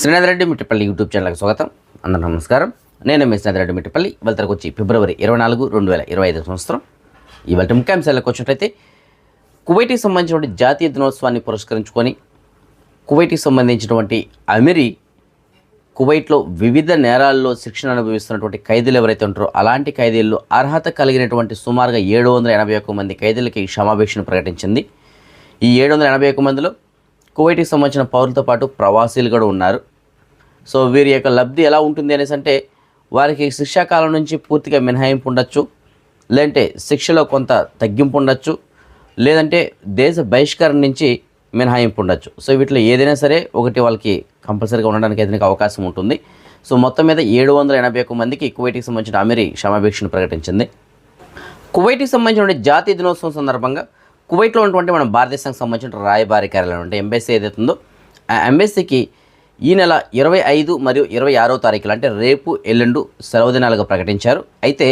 Srinath Reddy Mittapalli YouTube ఛానల్కి స్వాగతం. అందరూ నమస్కారం. నేను మీ శ్రీనాథ్ రెడ్డి మిట్టపల్లి. ఇవాళకి వచ్చి ఫిబ్రవరి ఇరవై నాలుగు రెండు వేల ఇరవై ఐదు సంవత్సరం. ఇవాళ ముఖ్యాంశాలకు వచ్చినట్లయితే కువైట్కి సంబంధించినటువంటి జాతీయ దినోత్సవాన్ని పురస్కరించుకొని కువైట్కి సంబంధించినటువంటి అమిరి కువైట్లో వివిధ నేరాల్లో శిక్షణ అనుభవిస్తున్నటువంటి ఖైదీలు ఎవరైతే ఉంటారో అలాంటి ఖైదీల్లో అర్హత కలిగినటువంటి సుమారుగా ఏడు వందల ఎనభై ఒక్క మంది ఖైదీలకి క్షమాభిక్షను ప్రకటించింది. ఈ ఏడు వందల ఎనభై ఒక్క మందిలో కువైట్కి సంబంధించిన పౌరులతో పాటు ప్రవాసీలు కూడా ఉన్నారు. సో వీరి యొక్క లబ్ధి ఎలా ఉంటుంది అనేసి అంటే వారికి శిక్షాకాలం నుంచి పూర్తిగా మినహాయింపు ఉండొచ్చు లేదంటే శిక్షలో కొంత తగ్గింపు ఉండొచ్చు లేదంటే దేశ బహిష్కరణ నుంచి మినహాయింపు ఉండొచ్చు. సో వీటిలో ఏదైనా సరే ఒకటి వాళ్ళకి కంపల్సరీగా ఉండడానికి ఏదైనా అవకాశం ఉంటుంది. సో మొత్తం మీద ఏడు వందల ఎనభై ఒక్క మందికి కువైట్కి సంబంధించిన అమిరి క్షమాభిక్షను ప్రకటించింది. కువైట్కి సంబంధించిన జాతీయ దినోత్సవం సందర్భంగా కువైట్లో ఉన్నటువంటి మన భారతదేశానికి సంబంధించిన రాయబారి కార్యాలయం అంటే ఎంబెస్సీ ఏదైతుందో ఉందో ఆ ఎంబెస్సీకి ఈ నెల ఇరవై ఐదు మరియు ఇరవై ఆరో తారీఖులు అంటే రేపు ఎల్లుండు సెలవు దినాలుగా ప్రకటించారు. అయితే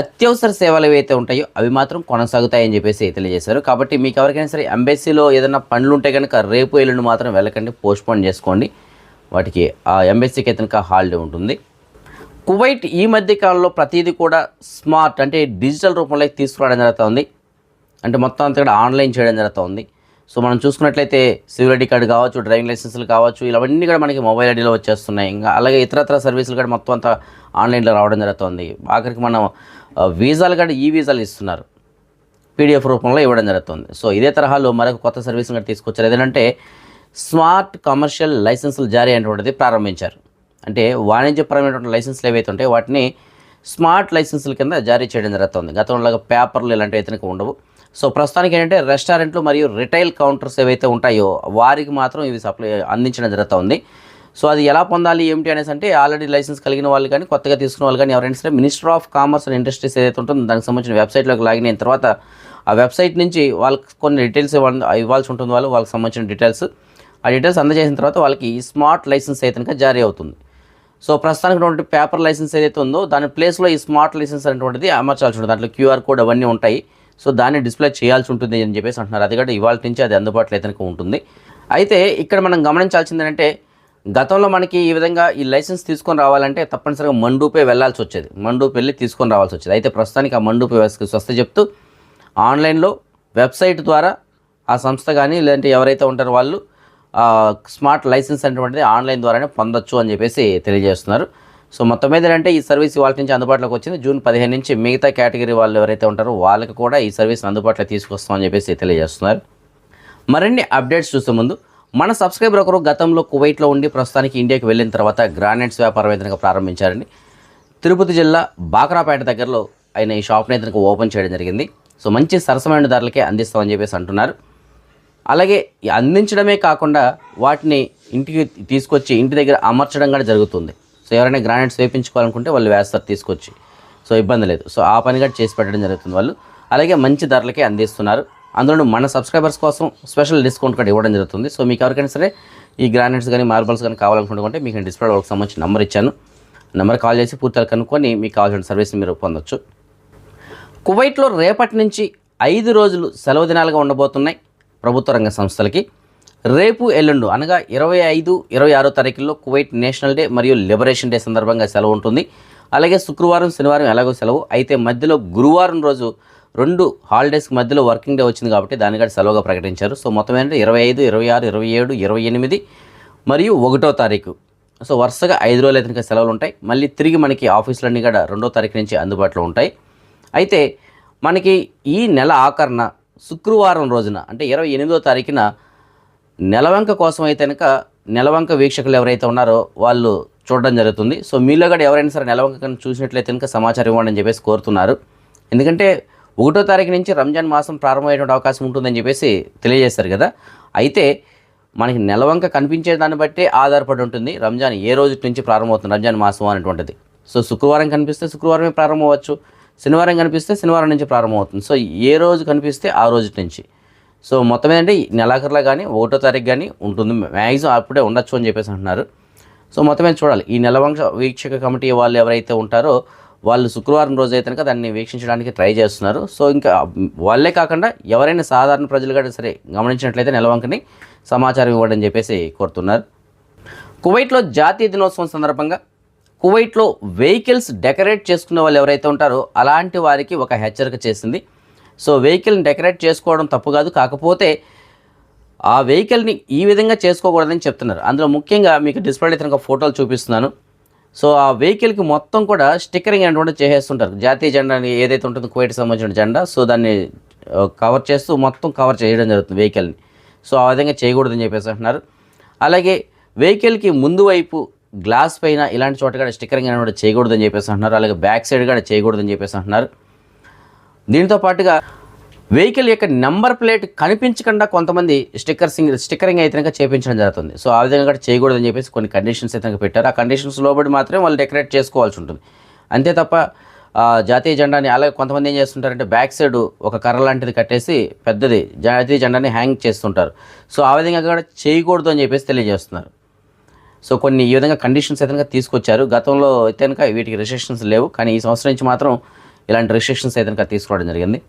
అత్యవసర సేవలు ఏవైతే ఉంటాయో అవి మాత్రం కొనసాగుతాయని చెప్పేసి తెలియజేశారు. కాబట్టి మీకు ఎవరికైనా సరే ఎంబెస్సీలో ఏదైనా పనులు ఉంటే కనుక రేపు ఎల్లుండి మాత్రం వెళ్ళకండి పోస్ట్పోన్ చేసుకోండి. వాటికి ఆ ఎంబెస్సీకి అయితే హాలిడే ఉంటుంది. కువైట్ ఈ మధ్య కాలంలో ప్రతిదీ కూడా స్మార్ట్ అంటే డిజిటల్ రూపంలోకి తీసుకురావడం జరుగుతుంది. అంటే మొత్తం అంతా కూడా ఆన్లైన్ చేయడం జరుగుతుంది. సో మనం చూసుకున్నట్లయితే సివిల్ ఐడి కార్డు కావచ్చు డ్రైవింగ్ లైసెన్స్లు కావచ్చు ఇవన్నీ కూడా మనకి మొబైల్ ఐడిలో వచ్చేస్తున్నాయి. ఇంకా అలాగే ఇతరత్ర సర్వీసులు కూడా మొత్తం అంతా ఆన్లైన్లో రావడం జరుగుతుంది. ఆఖరికి మనం వీసాలు కూడా ఈ వీసాలు ఇస్తున్నారు. పీడిఎఫ్ రూపంలో ఇవ్వడం జరుగుతుంది. సో ఇదే తరహాలో మరొక కొత్త సర్వీస్ కూడా తీసుకొచ్చారు. ఏదంటే స్మార్ట్ కమర్షియల్ లైసెన్సులు జారీ అయినటువంటిది ప్రారంభించారు. అంటే వాణిజ్యపరమైనటువంటి లైసెన్సులు ఏవైతే ఉంటాయో వాటిని స్మార్ట్ లైసెన్సుల కింద జారీ చేయడం జరుగుతుంది. గతంలో పేపర్లు ఇలాంటివి అయితే ఉండవు. సో ప్రస్తుతానికి ఏంటంటే రెస్టారెంట్లు మరియు రిటైల్ కౌంటర్స్ ఏవైతే ఉంటాయో వారికి మాత్రం ఇవి సప్లై అందించడం జరుగుతుంది. సో అది ఎలా పొందాలి ఏమిటి అనేసి అంటే ఆల్రెడీ లైసెన్స్ కలిగిన వాళ్ళు కానీ కొత్తగా తీసుకున్న వాళ్ళు కానీ ఎవరైనా సరే minister of commerce and industries ఏదైతే ఉంటుందో దానికి సంబంధించిన వెబ్సైట్లోకి లాగిన్ అయిన తర్వాత ఆ వెబ్సైట్ నుంచి వాళ్ళకి కొన్ని డీటెయిల్స్ ఇవ్వాల్సి ఉంటుంది వాళ్ళు వాళ్ళకి సంబంధించిన డీటెయిల్స్. ఆ డీటెయిల్స్ అందజేసిన తర్వాత వాళ్ళకి స్మార్ట్ లైసెన్స్ అయితే జారీ అవుతుంది. సో ప్రస్తుతానికి ఉన్నటువంటి పేపర్ లైసెన్స్ ఏదైతే ఉందో దాని ప్లేస్లో ఈ స్మార్ట్ లైసెన్స్ అనేటువంటిది అమర్చాల్సి ఉంటుంది. దాంట్లో క్యూఆర్ కోడ్ అవన్నీ ఉంటాయి. సో దాన్ని డిస్ప్లే చేయాల్సి ఉంటుంది అని చెప్పేసి అంటున్నారు. అది కూడా ఇవాళ నుంచి అది అందుబాటులో అయితే ఉంటుంది. అయితే ఇక్కడ మనం గమనించాల్సింది ఏంటంటే గతంలో మనకి ఈ విధంగా ఈ లైసెన్స్ తీసుకొని రావాలంటే తప్పనిసరిగా మండూపే వెళ్ళాల్సి వచ్చేది. మండూపు వెళ్ళి తీసుకొని రావాల్సి వచ్చేది. అయితే ప్రస్తుతానికి ఆ మండూపే వ్యవస్థకి స్వస్థ చెప్తూ ఆన్లైన్లో వెబ్సైట్ ద్వారా ఆ సంస్థ కానీ లేదంటే ఎవరైతే ఉంటారో వాళ్ళు స్మార్ట్ లైసెన్స్ అనేటువంటిది ఆన్లైన్ ద్వారానే పొందొచ్చు అని చెప్పేసి తెలియజేస్తున్నారు. సో మొత్తం మీద ఏంటంటే ఈ సర్వీస్ వాళ్ళ నుంచి అందుబాటులోకి వచ్చింది. జూన్ పదిహేను నుంచి మిగతా కేటగిరీ వాళ్ళు ఎవరైతే ఉంటారో వాళ్ళకి కూడా ఈ సర్వీస్ అందుబాటులో తీసుకొస్తామని చెప్పేసి తెలియజేస్తున్నారు. మరిన్ని అప్డేట్స్ చూసే ముందు మన సబ్స్క్రైబర్ ఒకరు గతంలో కువైట్లో ఉండి ప్రస్తుతానికి ఇండియాకి వెళ్ళిన తర్వాత గ్రానైట్స్ వ్యాపారం ఏదైనా ప్రారంభించారండి. తిరుపతి జిల్లా బాక్రాపేట దగ్గరలో ఆయన ఈ షాప్ని ఏదైనా ఓపెన్ చేయడం జరిగింది. సో మంచి సరసమైన ధరలకే అందిస్తామని చెప్పేసి అంటున్నారు. అలాగే అందించడమే కాకుండా వాటిని ఇంటికి తీసుకొచ్చి ఇంటి దగ్గర అమర్చడం కూడా జరుగుతుంది. సో ఎవరైనా గ్రానైట్స్ వేపించుకోవాలనుకుంటే వాళ్ళు వేస్తారు తీసుకొచ్చి. సో ఇబ్బంది లేదు. సో ఆ పని కూడా చేసి పెట్టడం జరుగుతుంది వాళ్ళు. అలాగే మంచి ధరలకే అందిస్తున్నారు. అందులో మన సబ్స్క్రైబర్స్ కోసం స్పెషల్ డిస్కౌంట్ కూడా ఇవ్వడం జరుగుతుంది. సో మీకు ఎవరికైనా సరే ఈ గ్రానైట్స్ కానీ మార్బల్స్ కానీ కావాలనుకుంటే మీకు డిస్ప్లే వాళ్ళకి సంబంధించి నెంబర్ ఇచ్చాను. నెంబర్ కాల్ చేసి పూర్తిగా కనుక్కొని మీకు కావాల్సిన సర్వీస్ మీరు పొందొచ్చు. కువైట్లో రేపటి నుంచి ఐదు రోజులు సెలవు దినాలుగా ఉండబోతున్నాయి. ప్రభుత్వ రంగ సంస్థలకి. రేపు ఎల్లుండు అనగా ఇరవై ఐదు ఇరవై ఆరో తారీఖుల్లో కువైట్ నేషనల్ డే మరియు లిబరేషన్ డే సందర్భంగా సెలవు ఉంటుంది. అలాగే శుక్రవారం శనివారం ఎలాగో సెలవు. అయితే మధ్యలో గురువారం రోజు రెండు హాలిడేస్కి మధ్యలో వర్కింగ్ డే వచ్చింది కాబట్టి దాన్ని కూడా సెలవుగా ప్రకటించారు. సో మొత్తం ఏంటంటే ఇరవై ఐదు ఇరవై ఆరు ఇరవై ఏడు ఇరవై ఎనిమిది మరియు ఒకటో తారీఖు. సో వరుసగా ఐదు రోజులు అయితే సెలవులు ఉంటాయి. మళ్ళీ తిరిగి మనకి ఆఫీసులన్నీ కూడా రెండో తారీఖు నుంచి అందుబాటులో ఉంటాయి. అయితే మనకి ఈ నెల ఆఖరణ శుక్రవారం రోజున అంటే ఇరవై ఎనిమిదో తారీఖున నెలవంక కోసం అయితే కనుక నెలవంక వీక్షకులు ఎవరైతే ఉన్నారో వాళ్ళు చూడడం జరుగుతుంది. సో మీలో కూడా ఎవరైనా సరే నెలవంక కనుక చూసినట్లయితే కనుక సమాచారం ఇవ్వండి అని చెప్పేసి కోరుతున్నారు. ఎందుకంటే ఒకటో తారీఖు నుంచి రంజాన్ మాసం ప్రారంభమయ్యేటువంటి అవకాశం ఉంటుందని చెప్పేసి తెలియజేస్తారు కదా. అయితే మనకి నెలవంక కనిపించే దాన్ని బట్టే ఆధారపడి ఉంటుంది. రంజాన్ ఏ రోజు నుంచి ప్రారంభమవుతుంది? రంజాన్ మాసం అనేటువంటిది. సో శుక్రవారం కనిపిస్తే శుక్రవారమే ప్రారంభం అవ్వచ్చు శనివారం కనిపిస్తే శనివారం నుంచి ప్రారంభమవుతుంది. సో ఏ రోజు కనిపిస్తే ఆ రోజు నుంచి. సో మొత్తం ఏంటంటే ఈ నెలాఖరులో కానీ ఒకటో తారీఖు కానీ ఉంటుంది. మ్యాక్సిమం అప్పుడే ఉండొచ్చు అని చెప్పేసి అంటున్నారు. సో మొత్తం మీద చూడాలి. ఈ నెలవంశ వీక్షక కమిటీ వాళ్ళు ఎవరైతే ఉంటారో వాళ్ళు శుక్రవారం రోజు అయితే కనుక దాన్ని వీక్షించడానికి ట్రై చేస్తున్నారు. సో ఇంకా వాళ్ళే కాకుండా ఎవరైనా సాధారణ ప్రజలు కూడా సరే గమనించినట్లయితే నెలవంకని సమాచారం ఇవ్వడం చెప్పేసి కోరుతున్నారు. కువైట్లో జాతీయ దినోత్సవం సందర్భంగా కువైట్లో వెహికల్స్ డెకరేట్ చేసుకునే వాళ్ళు ఎవరైతే ఉంటారో అలాంటి వారికి ఒక హెచ్చరిక చేసింది. సో వెహికల్ని డెకరేట్ చేసుకోవడం తప్పు కాదు. కాకపోతే ఆ వెహికల్ని ఈ విధంగా చేసుకోకూడదని చెప్తున్నారు. అందులో ముఖ్యంగా మీకు డిస్ప్లే ఇతను ఫోటోలు చూపిస్తున్నాను. సో ఆ వెహికల్కి మొత్తం కూడా స్టిక్కరింగ్ అనేటువంటి చేసేస్తుంటారు. జాతీయ జెండా అని ఏదైతే ఉంటుందో కువైట్కి సంబంధించిన జెండా సో దాన్ని కవర్ చేస్తూ మొత్తం కవర్ చేయడం జరుగుతుంది వెహికల్ని. సో ఆ విధంగా చేయకూడదని చెప్పేసి అంటున్నారు. అలాగే వెహికల్కి ముందు వైపు గ్లాస్ పైన ఇలాంటి చోట కూడా స్టిక్కరింగ్ అనేది చేయకూడదని చెప్పేసి అంటున్నారు. అలాగే బ్యాక్ సైడ్ కూడా చేయకూడదని చెప్పేసి అంటున్నారు. దీంతో పాటుగా వెహికల్ యొక్క నెంబర్ ప్లేట్ కనిపించకుండా కొంతమంది స్టిక్కర్సింగ్ స్టిక్కరింగ్ అయితే చేపించడం జరుగుతుంది. సో ఆ విధంగా కూడా చేయకూడదని చెప్పేసి కొన్ని కండిషన్స్ అయితే పెట్టారు. ఆ కండిషన్స్ లోబడి మాత్రమే వాళ్ళు డెకరేట్ చేసుకోవాల్సి ఉంటుంది. అంతే తప్ప ఆ, జాతీయ జెండాని అలాగే కొంతమంది ఏం చేస్తుంటారంటే బ్యాక్ సైడ్ ఒక కర్ర లాంటిది కట్టేసి పెద్దది జాతీయ జెండాని హ్యాంగ్ చేస్తుంటారు. సో ఆ విధంగా కూడా చేయకూడదు అని చెప్పేసి తెలియజేస్తున్నారు. సో కొన్ని ఈ విధంగా కండిషన్స్ అయితే తీసుకొచ్చారు. గతంలో అయితే కనుక వీటికి రిస్ట్రిక్షన్స్ లేవు. కానీ ఈ సంవత్సరం నుంచి మాత్రం ఇలాంటి రిస్ట్రిక్షన్స్ అయితే కనుక తీసుకోవడం జరిగింది.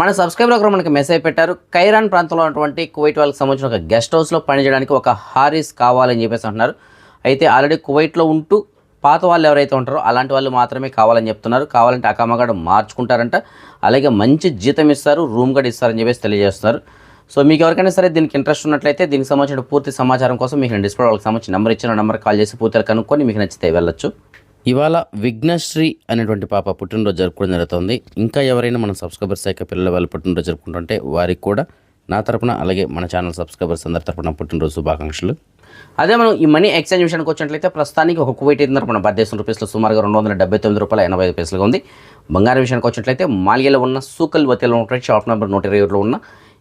మన సబ్స్క్రైబర్ ఒకరు మనకి మెసేజ్ పెట్టారు. కైరాన్ ప్రాంతంలో ఉన్నటువంటి కువైట్ వాళ్ళకి సంబంధించిన ఒక గెస్ట్ హౌస్లో పనిచేయడానికి ఒక హారీస్ కావాలని చెప్పేసి అంటున్నారు. అయితే ఆల్రెడీ కువైట్లో ఉంటూ పాత వాళ్ళు ఎవరైతే ఉంటారో అలాంటి వాళ్ళు మాత్రమే కావాలని చెప్తున్నారు. కావాలంటే అకామగాడు మార్చుకుంటారంట. అలాగే మంచి జీతం ఇస్తారు. రూమ్ కూడా ఇస్తారని చెప్పేసి తెలియజేస్తున్నారు. సో మీకు ఎవరికైనా సరే దీనికి ఇంట్రెస్ట్ ఉన్నట్లయితే దీనికి సంబంధించిన పూర్తి సమాచారం కోసం మీకు నేను డిస్ప్లే వాళ్ళకి సంబంధించిన నెంబర్ ఇచ్చిన నెంబర్ కాల్ చేసి పూర్తిగా కనుక్కొని మీకు నచ్చితే వెళ్ళొచ్చు. ఇవాళ విఘ్నశ్రీ అనేటువంటి పాప పుట్టినరోజు జరుపుకోవడం జరుగుతుంది. ఇంకా ఎవరైనా మన సబ్స్క్రైబర్స్ యొక్క పిల్లల వాళ్ళు పుట్టినరోజు జరుపుకుంటుంటే వారికి కూడా నా తరపున అలాగే మన ఛానల్ సబ్స్క్రైబర్స్ అందరి తరపున పుట్టినరోజు శుభాకాంక్షలు. అదే మనం ఈ మనీ ఎక్స్చేంజ్ విషయానికి వచ్చినట్లయితే ప్రస్తుతానికి ఒక కువైట్ తరపున భారతదేశం రూపీస్లో సుమారుగా రెండు వందల డెబ్బై తొమ్మిది రూపాయల ఎనభై ఐదు పైసలుగా ఉంది. బంగారం విషయానికి వచ్చినట్లయితే మాలియాలో ఉన్న సూకల్ వతిలో ఉన్న షాప్ నెంబర్ నూట ఇరవై ఏడులో ఉన్న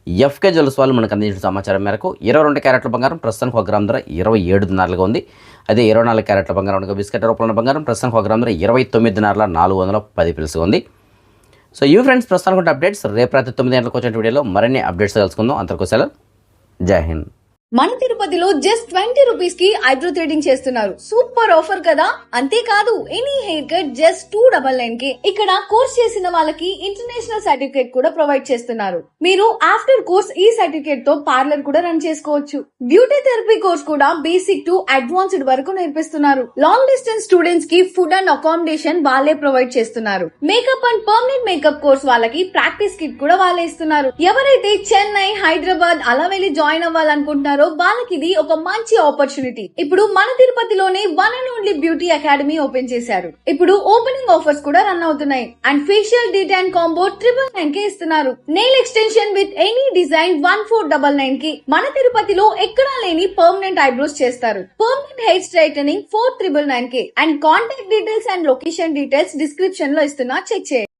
ఎఫ్కే జ్యువెల్స్ వాళ్ళు మనకు అందించిన సమాచారం మేరకు ఇరవై రెండు క్యారెట్ల బంగారం ప్రస్తుతానికి ఒక గ్రామ్ ధర ఇరవై ఏడున్నరలుగా ఉంది. అదే ఇరవై నాలుగు క్యారెట్ల బంగారం బిస్కెట్ రూపంలో బంగారం ప్రస్తుతానికి ఒక గ్రామ్ ధర ఇరవై తొమ్మిదిన్నరల నాలుగు వందల పది పిలుసుగా ఉంది. సో ఈ ఫ్రెండ్స్ ప్రస్తుతానికి ఉన్న అప్డేట్స్. రేపు రాత్రి తొమ్మిది గంటలకు వచ్చిన వీడియోలో మరిన్ని అప్డేట్స్ తెలుసుకుందాం. అంతకు సెలవు. జై హింద్. మన తిరుపతిలో జస్ట్ ట్వంటీ రూపీస్కి ఐబ్రో థ్రెడింగ్ చేస్తున్నారు. సూపర్ ఆఫర్ కదా? అంతేకాదు any hair cut just two double నైన్కి ఇక్కడ కోర్స్ చేసిన వాళ్ళకి ఇంటర్నేషనల్ సర్టిఫికేట్ కూడా ప్రొవైడ్ చేస్తున్నారు. మీరు ఆఫ్టర్ కోర్స్ ఈ సర్టిఫికేట్తో పార్లర్ కూడా రన్ చేసుకోవచ్చు. బ్యూటీ థెరపీ కోర్స్ కూడా బేసిక్ టు అడ్వాన్స్డ్ వరకు నేర్పిస్తున్నారు. లాంగ్ డిస్టెన్స్ స్టూడెంట్స్కి ఫుడ్ అండ్ అకామిడేషన్ వాళ్ళే ప్రొవైడ్ చేస్తున్నారు. Makeup and permanent makeup course వాళ్ళకి ప్రాక్టీస్ కిట్ కూడా వాళ్ళే ఇస్తున్నారు. ఎవరైతే చెన్నై హైదరాబాద్ అలా వెళ్ళి జాయిన్ అవ్వాలనుకుంటున్నారో వాళ్ళకి ఇది ఒక మంచి ఆపర్చునిటీ ఇప్పుడు మన తిరుపతిలోనే one and only beauty academy open చేశారు. ఇప్పుడు ఓపెనింగ్ ఆఫర్స్ కూడా రన్ అవుతున్నాయి. And facial detan and combo triple నైన్కి ఇస్తున్నారు. Nail extension with any design one four double నైన్కి మన తిరుపతిలో ఎక్కడా లేని పర్మనెంట్ ఐబ్రోస్ చేస్తారు. Permanent hair straightening four triple నైన్కి. And contact details and location details డిస్క్రిప్షన్లో ఇస్తున్నా. చెక్ చేయండి.